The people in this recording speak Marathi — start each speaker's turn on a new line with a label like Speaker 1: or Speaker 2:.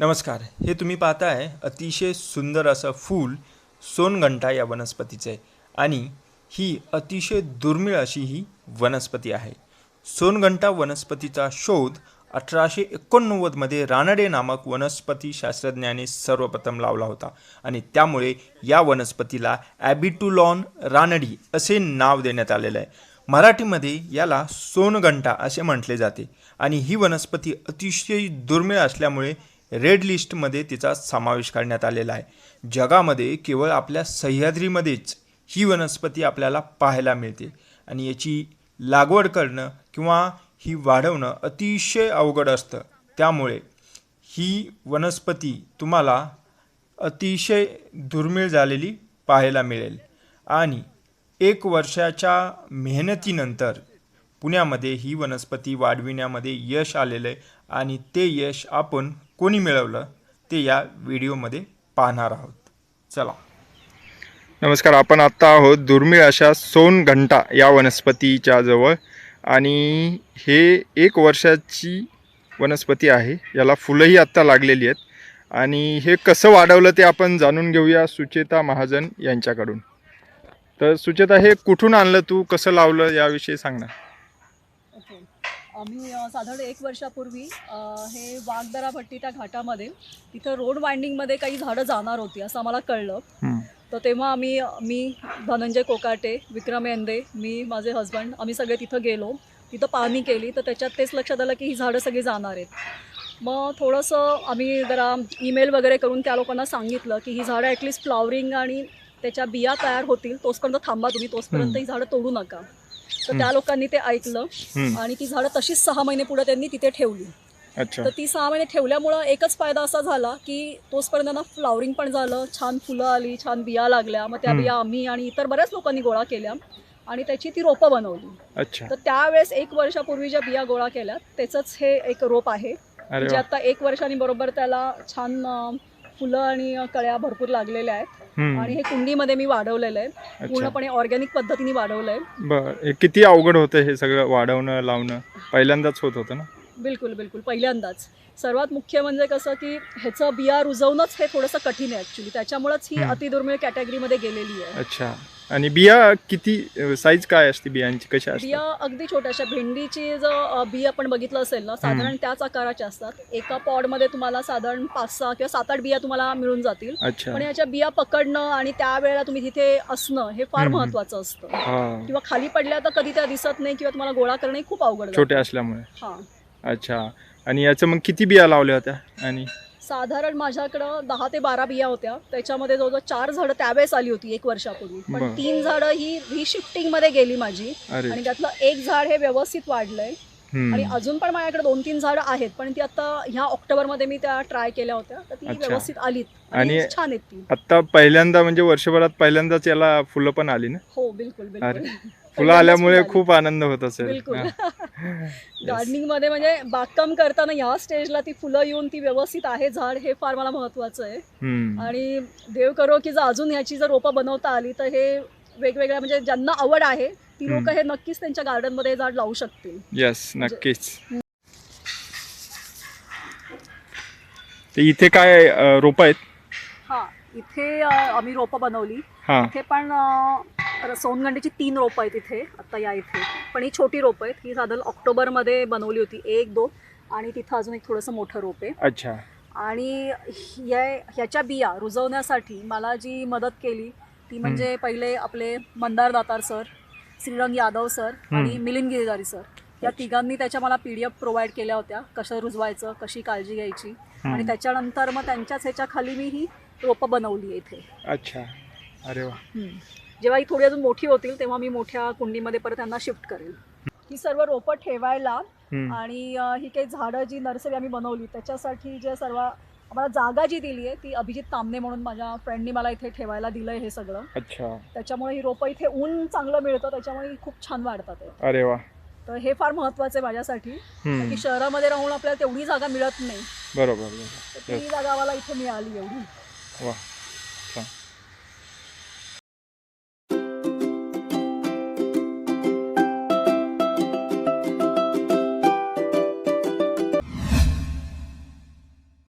Speaker 1: नमस्कार हे तुम्ही पाहताय अतिशय सुंदर असं फूल सोनघंटा या वनस्पतीचं आहे. आणि ही अतिशय दुर्मिळ अशी ही वनस्पती आहे. सोनघंटा वनस्पतीचा शोध अठराशे एकोणनव्वदमध्ये रानडे नामक वनस्पती शास्त्रज्ञाने सर्वप्रथम लावला होता. आणि त्यामुळे या वनस्पतीला ॲबिटुलॉन रानडी असे नाव देण्यात आलेलं आहे. मराठीमध्ये याला सोनघंटा असे म्हटले जाते. आणि ही वनस्पती अतिशय दुर्मिळ असल्यामुळे रेड लिस्टमध्ये तिचा समावेश करण्यात आलेला आहे. जगामध्ये केवळ आपल्या सह्याद्रीमध्येच ही वनस्पती आपल्याला पाहायला मिळते आणि याची लागवड करणं किंवा ही वाढवणं अतिशय अवघड असतं. त्यामुळे ही वनस्पती तुम्हाला अतिशय दुर्मिळ झालेली पाहायला मिळेल. आणि एक वर्षाच्या मेहनतीनंतर पुण्यामध्ये ही वनस्पती वाढविण्यामध्ये यश आलेलं आहे आणि ते यश आपण कोणी मिळवलं ते या व्हिडिओमध्ये पाहणार आहोत. चला.
Speaker 2: नमस्कार आपण आत्ता आहोत दुर्मिळ अशा सोनघंटा या वनस्पतीच्या जवळ. आणि हे एक वर्षाची वनस्पती आहे याला फुलंही आत्ता लागलेली आहेत. आणि हे कसं वाढवलं ते आपण जाणून घेऊया सुचेता महाजन यांच्याकडून. तर सुचेता हे कुठून आणलं तू कसं लावलं याविषयी सांग ना.
Speaker 3: आम्ही साधारण एक वर्षापूर्वी हे वाघदरा भट्टी त्या घाटामध्ये तिथं रोड वाइंडिंगमध्ये काही झाडं जाणार होती असं आम्हाला कळलं. तर तेव्हा आम्ही मी धनंजय कोकाटे विक्रम येंदे मी माझे हस्बंड आम्ही सगळे तिथं गेलो. तिथं पाहणी केली तर त्याच्यात तेच लक्षात आलं की ही झाडं सगळी जाणार आहेत. मग थोडंसं आम्ही जरा ईमेल वगैरे करून त्या लोकांना सांगितलं की ही झाडं ॲटलिस्ट फ्लॉवरिंग आणि त्याच्या बिया तयार होतील तोचपर्यंत थांबा तुम्ही तोचपर्यंत ही झाडं तोडू नका. तर त्या लोकांनी ते ऐकलं. आणि ती झाडं तशीच सहा महिने पुढे त्यांनी तिथे ठेवली. तर ती सहा महिने ठेवल्यामुळं एकच फायदा असा झाला की तोचपर्यंत ना फ्लॉवरिंग पण झालं छान फुलं आली छान बिया लागल्या. मग त्या. बिया आम्ही आणि इतर बऱ्याच लोकांनी गोळा केल्या आणि त्याची ती रोपं बनवली.
Speaker 2: अच्छा.
Speaker 3: तर त्यावेळेस एक वर्षापूर्वी ज्या बिया गोळा केल्या त्याचंच हे एक रोप आहे. जे आता एक वर्षांनी बरोबर त्याला छान फुलं आणि कळ्या भरपूर लागलेल्या आहेत. आणि हे कुंडीमध्ये मी वाढवलेलं आहे. पूर्णपणे ऑर्गॅनिक पद्धतीने वाढवलं आहे.
Speaker 2: बरं. किती अवघड होतं हे सगळं वाढवणं लावणं? पहिल्यांदाच होत होतं ना?
Speaker 3: बिलकुल बिलकुल. पहिल्यांदाच. सर्वात मुख्य म्हणजे कसं की ह्याचं बिया रुजवणंच हे थोडंसं कठीण आहे ॲक्च्युली त्याच्यामुळेच ही. अतिदुर्मिळ कॅटेगरीमध्ये गेलेली आहे.
Speaker 2: अच्छा. आणि बिया किती साईज काय असते बियांची? कशी
Speaker 3: बिया
Speaker 2: असते
Speaker 3: अगदी छोट्याशा. भेंडीची जर बी आपण बघितलं असेल ना साधारण त्याच आकाराच्या असतात. एका पॉडमध्ये तुम्हाला साधारण पाच सहा किंवा सात आठ बिया तुम्हाला मिळून जातील. पण याच्या बिया पकडणं आणि त्यावेळेला तुम्ही तिथे असणं हे फार. महत्वाचं असतं.
Speaker 2: हा.
Speaker 3: किंवा खाली पडल्या तर कधी त्या दिसत नाही किंवा तुम्हाला गोळा करणे खूप अवघड जातं.
Speaker 2: छोटे असल्यामुळे.
Speaker 3: हा.
Speaker 2: अच्छा. आणि याचं मग किती बिया लावल्या होत्या? आणि
Speaker 3: साधारण माझ्याकडं दहा ते बारा बिया होत्या त्याच्यामध्ये जवळजवळ चार झाडं त्यावेळेस आली होती एक वर्षापूर्वी
Speaker 2: बरं.
Speaker 3: पण तीन झाडं ही रिशिफ्टिंगमध्ये गेली माझी
Speaker 2: अरे
Speaker 3: आणि त्यातलं एक झाड हे व्यवस्थित वाढलंय. आणि अजून पण माझ्याकडे दोन तीन झाडं आहेत पण ती आता ह्या ऑक्टोबरमध्ये मी त्या ट्राय केल्या होत्या तर ती. व्यवस्थित आलीत आणि छान आहेत ती
Speaker 2: आता पहिल्यांदा म्हणजे वर्षभरात पहिल्यांदाच याला फुलं पण आली ना
Speaker 3: हो बिलकुल बिलकुल
Speaker 2: फुलं आल्यामुळे. खूप आनंद होत असेल
Speaker 3: बिलकुल. गार्डनिंग मध्ये म्हणजे बागकाम करताना ह्या स्टेजला ती फुलं येऊन ती व्यवस्थित आहे झाड हे फार मला महत्वाचं आहे. आणि देव करो की जर अजून ह्याची जर रोपं बनवता आली तर हे वेगवेगळ्या म्हणजे ज्यांना आवड आहे ती लोक. हे नक्कीच त्यांच्या गार्डनमध्ये हे झाड लावू शकतील.
Speaker 2: येस नक्कीच. ते इथे काय रोप आहेत?
Speaker 3: हा इथे आम्ही रोपं बनवली.
Speaker 2: हा.
Speaker 3: इथे पण अ, सोनगंडीची तीन रोपं आहेत इथे आता या इथे. पण ही छोटी रोपं आहेत. ही साधारण ऑक्टोबरमध्ये बनवली होती एक दोन. आणि तिथं अजून एक थोडंसं मोठं रोप आहे.
Speaker 2: अच्छा.
Speaker 3: आणि ह्या ह्याच्या बिया रुजवण्यासाठी मला जी मदत केली ती म्हणजे पहिले आपले मंदार दातार सर श्रीरंग यादव सर आणि. मिलिंद गिरिधारी सर. या तिघांनी त्याच्या मला पी डी एफ प्रोव्हाइड केल्या होत्या कसं रुजवायचं कशी काळजी घ्यायची. आणि. त्याच्यानंतर मग त्यांच्याच ह्याच्या खाली मी ही रोपं बनवली इथे.
Speaker 2: अच्छा. अरे वा.
Speaker 3: जेव्हा ही थोडी अजून मोठी होतील तेव्हा मी मोठ्या कुंडीमध्ये परत त्यांना शिफ्ट करेल. ही सर्व रोपं ठेवायला. आणि ही काही झाडं जी नर्सरी आम्ही बनवली त्याच्यासाठी जे सर्व आम्हाला जागा जी दिली आहे ती अभिजित तामणे म्हणून माझ्या फ्रेंडनी मला इथे ठेवायला दिलं आहे हे सगळं.
Speaker 2: अच्छा.
Speaker 3: त्याच्यामुळे ही रोपं इथे ऊन चांगलं मिळतं त्याच्यामुळे खूप छान वाढतात आहे
Speaker 2: अरे वा.
Speaker 3: तर हे फार महत्त्वाचं आहे माझ्यासाठी.
Speaker 2: हम्म.
Speaker 3: की शहरामध्ये राहून आपल्याला तेवढी जागा मिळत नाही.
Speaker 2: बरोबर बरोबर.
Speaker 3: तर ती जागा आम्हाला इथे मिळाली एवढी.
Speaker 2: वा.